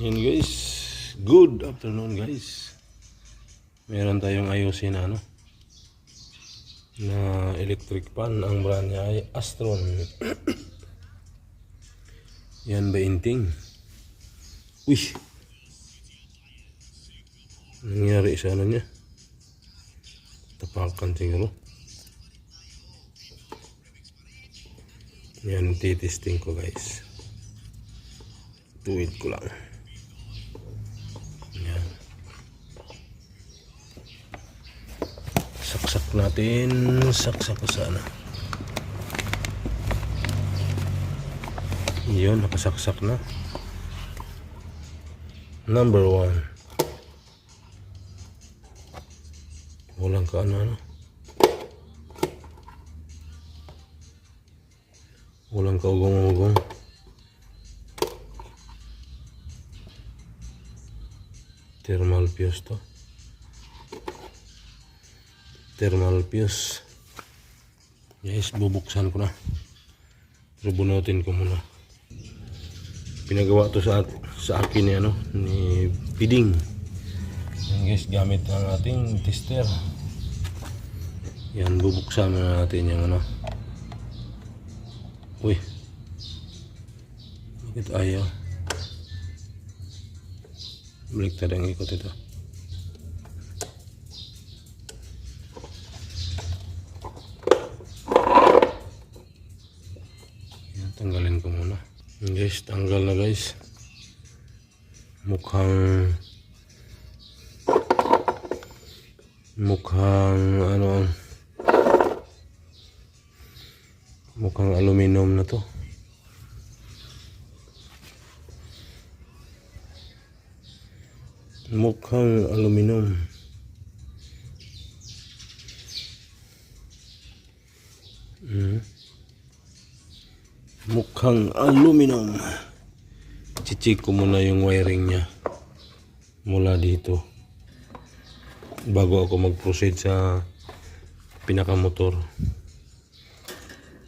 Yan guys. Good afternoon guys. Meron tayong ayusin na ano. Na electric pan. Ang brand niya ay Astron. Yan ba inting? Uy. Nangyari sa ano niya? Tapakan siguro. Yan, titesting ko guys. Tuwid ko lang. Yan. Natin. Saksak ko sana. Yun, nakasaksak na. Number one. Walang ka ano, ano. Walang kaugong-ugong. Thermal fuse to. Thermal fuse. Guys, bubuksan ko na. Pero bunutin ko muna. Pinagawa to sa sa akin ni ano ni Piding. Yan guys, gamit ang ating tester. Yan, bubuksan na natin yung ano. Uy. Bakit ayaw? Baliktad ang ikot ito. Guys, tanggal na guys. Mukhang mukhang ano mukhang aluminum na to. Mukhang aluminum mukhang aluminum. Chichik ko muna yung wiring niya mula dito. Bago ako mag-proceed sa pinakamotor.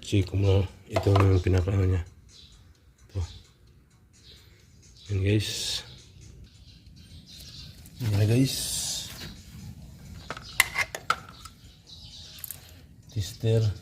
Check ko muna ito yung pinaka ano niya. Ito. Yan guys. Yan guys. Tester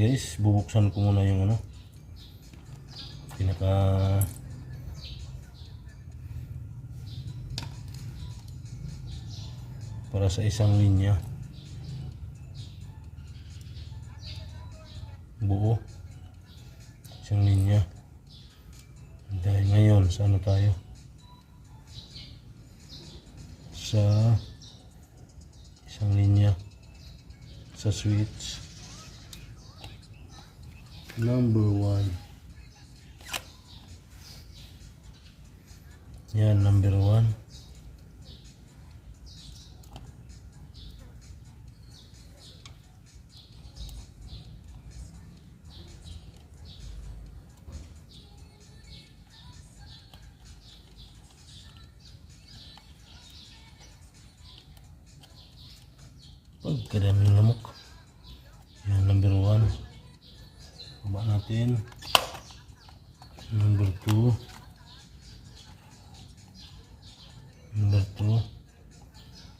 guys, bubuksan ko muna yung ano. Pinaka para sa isang linya. Buo. Isang linya. Dahil ngayon, sa ano tayo? Sa isang linya sa switch number one yan number one Pagkadaming lamok. Natin. Number two. Number two.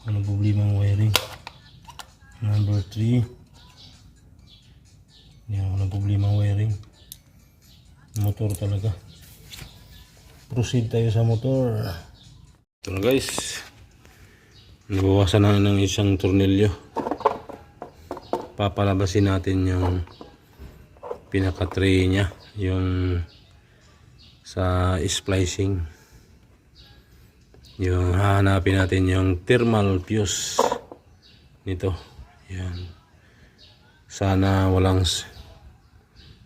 Ano problema ang wiring? Number three. Yan, walang problema ang wiring. Motor talaga. proceed tayo sa motor. Ito na guys. Nabawasan na ng isang tornilyo. Papalabasin natin yung pinaka-tray niya. Yung sa splicing. Yung hahanapin natin yung thermal fuse nito. Yan. Sana walang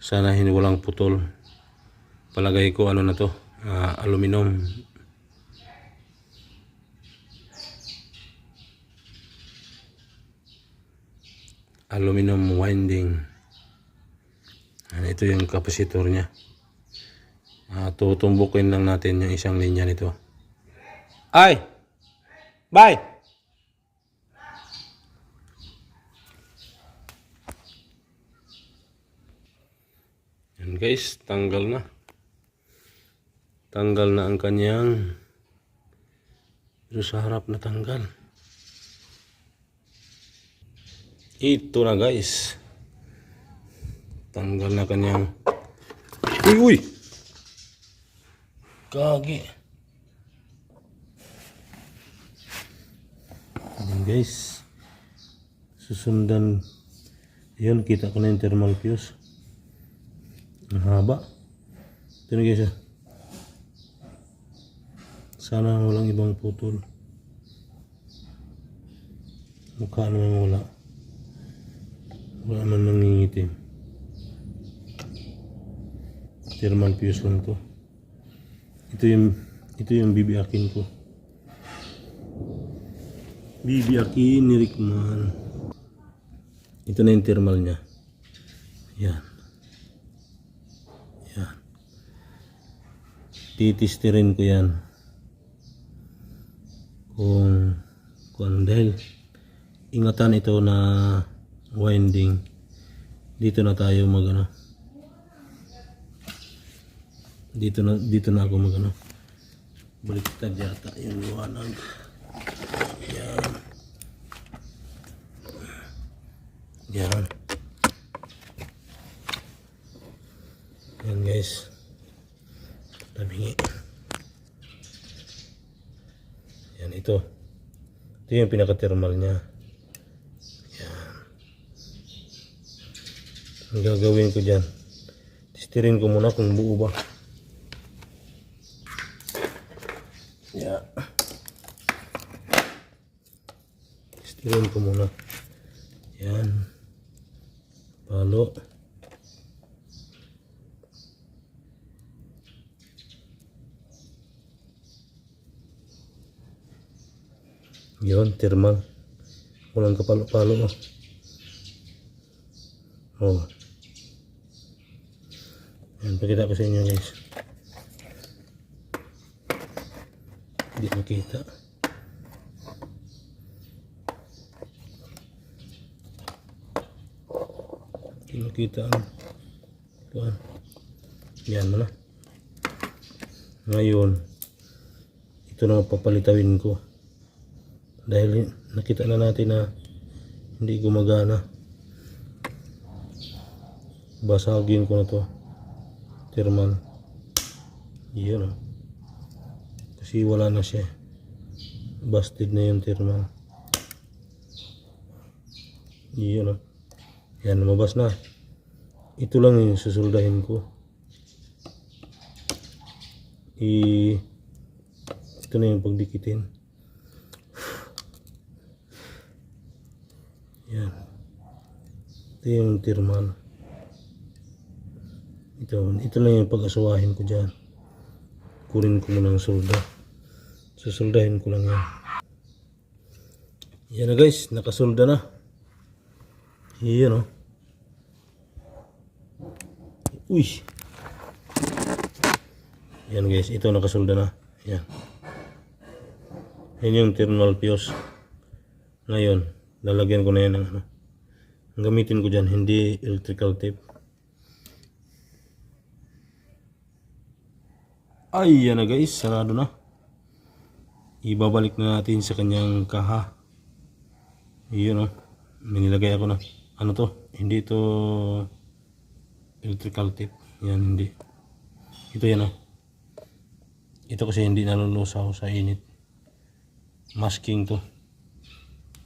sana hindi walang putol. Palagay ko ano na to, ah, aluminum. Aluminum winding. Yan, ito yung kapasitor niya. Ah, tutumbukin lang natin yung isang linya nito. Ay! Bye! Yan guys, tanggal na. Tanggal na ang kanyang pero sa harap na tanggal. Ito na guys. Tanggal na kanyang Uy, uy! Kagi. Ayan guys. Susundan. Yun, kita ko na yung thermal fuse. Ang haba. Ito na guys ah. Sana walang ibang putol. Mukha naman wala. Wala man nangingitim. Thermal fuse lang to. Ito yung ito yung bibiyakin ko. Bibiyakin ni Rickman. Ito na yung thermal niya. Yan. Yan. Titistirin ko yan. Kung kung dahil ingatan ito na winding dito na tayo mag ano dito na dito na ako mag ano baliktad yata yung liwanag. Yan. Yan. Yan guys. Tabingi yan ito. Ito yung pinaka-thermal niya. Yan. Ang gagawin ko dyan testirin ko muna kung buo ba Yeah. Testirin ko muna. Yan. Palo. Yun, thermal. Walang kapalo-palo. Oh. Yan, pakita ko sa inyo guys. Hindi makita. Hindi makita ang kuhan. Yan mo na. Ngayon, ito na papalitawin ko. Dahil nakita na natin na hindi gumagana. Basagin ko na to. Thermal. Yun oh. Kasi wala na siya. Busted na yung thermal. Yun o. Yan, lumabas na. Ito lang yung susuldahin ko. I... Ito na yung pagdikitin. Yan. Ito yung thermal. Ito, ito lang yung pag-asawahin ko dyan kunin ko muna ng solda susoldahin ko lang yan. Yan na guys. Nakasolda na. Yan o uy. Yan guys. Ito nakasolda na. Yan. Yan yung thermal fuse. Ngayon lalagyan ko na yan ng ano. Gamitin ko dyan hindi electrical tape. Ay, yan na guys, sarado na. Ibabalik na natin sa kanyang kaha. Iyon oh. May nilagay ako na. Ano to? Hindi to electrical tape. Yan, hindi. Ito yan oh. Ito kasi hindi nalulusaw sa init. Masking to.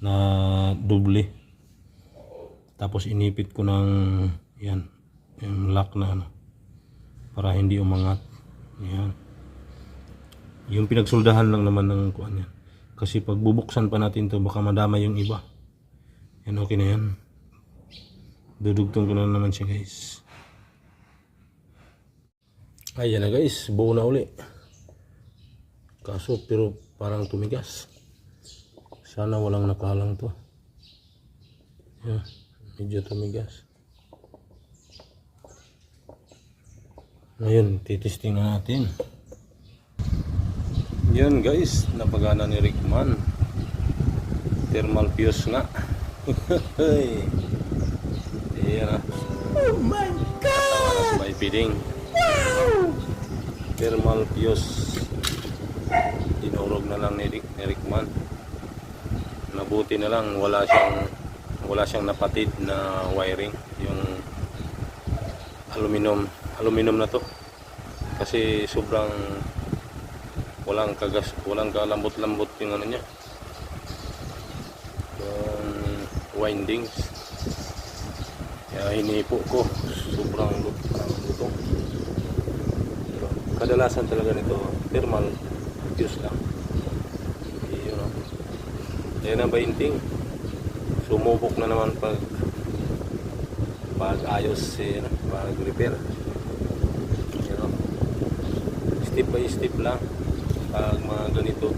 Na doble. Tapos inipit ko ng yan. Yung lock na ano. Para hindi umangat. Yan. Yung pinagsuldahan lang naman ng kuan yan. Kasi pag bubuksan pa natin to baka madama yung iba. Yan okay na yan. Dudugtong ko na naman siya guys. Ayan na guys, buo na uli. Kaso pero parang tumigas. Sana walang nakalang to. Yan, medyo tumigas. Ngayon, titisting na natin. Yan guys, napagana ni Rickman. Thermal fuse nga. Ayan ah. Oh my God! May feeding. Thermal fuse. Dinurog na lang ni, Rick, ni Rickman. Nabuti na lang wala siyang wala siyang napatid na wiring yung aluminum aluminum na to kasi sobrang walang kagas walang kalambot-lambot yung ano niya. Yung windings. Kaya hinipo ko. Sobrang lutong Pero kadalasan talaga nito thermal fuse lang. Yun o yan ang bainting sumubok na naman pag pag ayos ano, pag repair. Yun o step by step lang pag mga ganito.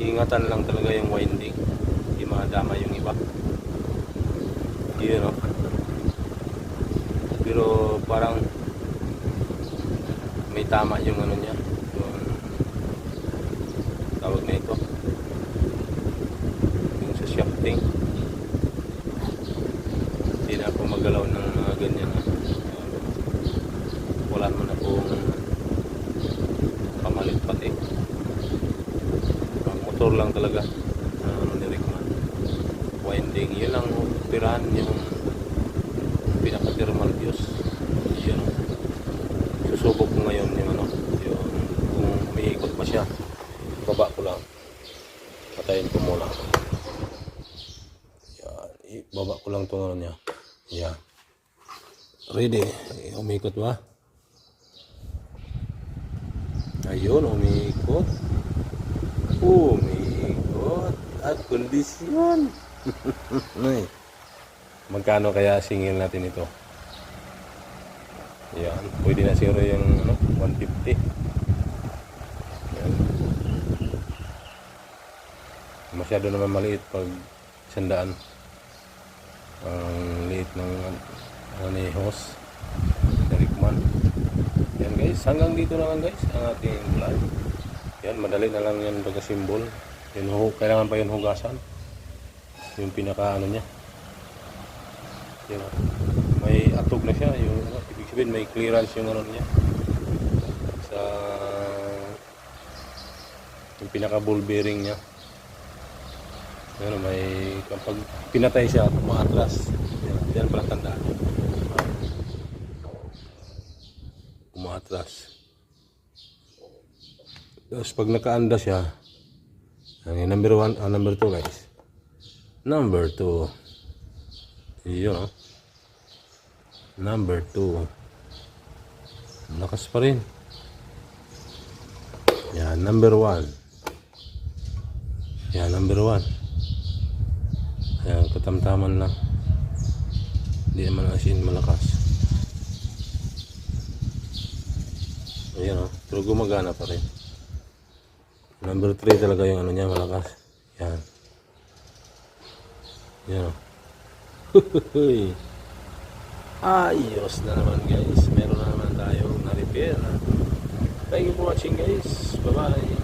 Ingatan lang talaga yung winding. Hindi madama yung iba. Yun o pero parang may tama yung ano niya yung tawag na ito yung sa shafting hindi na ako magalaw ng mga ganyan ah. wala man akong pamalit pati ang motor lang talaga. Na ano ni Rickman winding. Yun lang tirahan yung pinaka thermal fuse yun. Susubok ko ngayon yung ano yung kung umiikot pa siya. Baba ko lang. Patayin ko muna. Yan. Baba ko lang itong ano niya. Yan. Ready? Umikot ba? Ayun umikot umikot at kondisyon. Magkano kaya singil natin ito? Yan, pwede na zero yung ano, 150. Yan. Masyado naman maliit pag sandaan. Ang liit ng ano ni host, ni Rickman. Yan guys, hanggang dito na lang guys ang ating vlog. Yan, madali na lang yan pagka-symbol. Yun, hu- kailangan pa yun hugasan. Yung pinaka ano niya. Yan, may atog na siya. Yung, ano, ibig sabihin may clearance yung ano niya. Sa yung pinaka ball bearing niya. Ano, may kapag pinatay siya, umaatras. Yan, yan pala tandaan. Umaatras. Tapos pag nakaanda siya, ang number one, ah, number two guys. Number two. Yun oh. Number two. Lakas pa rin. Yan, number one. Yan, number one. Ayan, katamtaman lang. Hindi naman asin malakas. Ayan oh, pero gumagana pa rin. Number 3 talaga yung ano niya, malakas. Yan. Yan o. Ayos na naman guys. Meron na naman tayong na-repair. Thank you for watching guys. Bye-bye.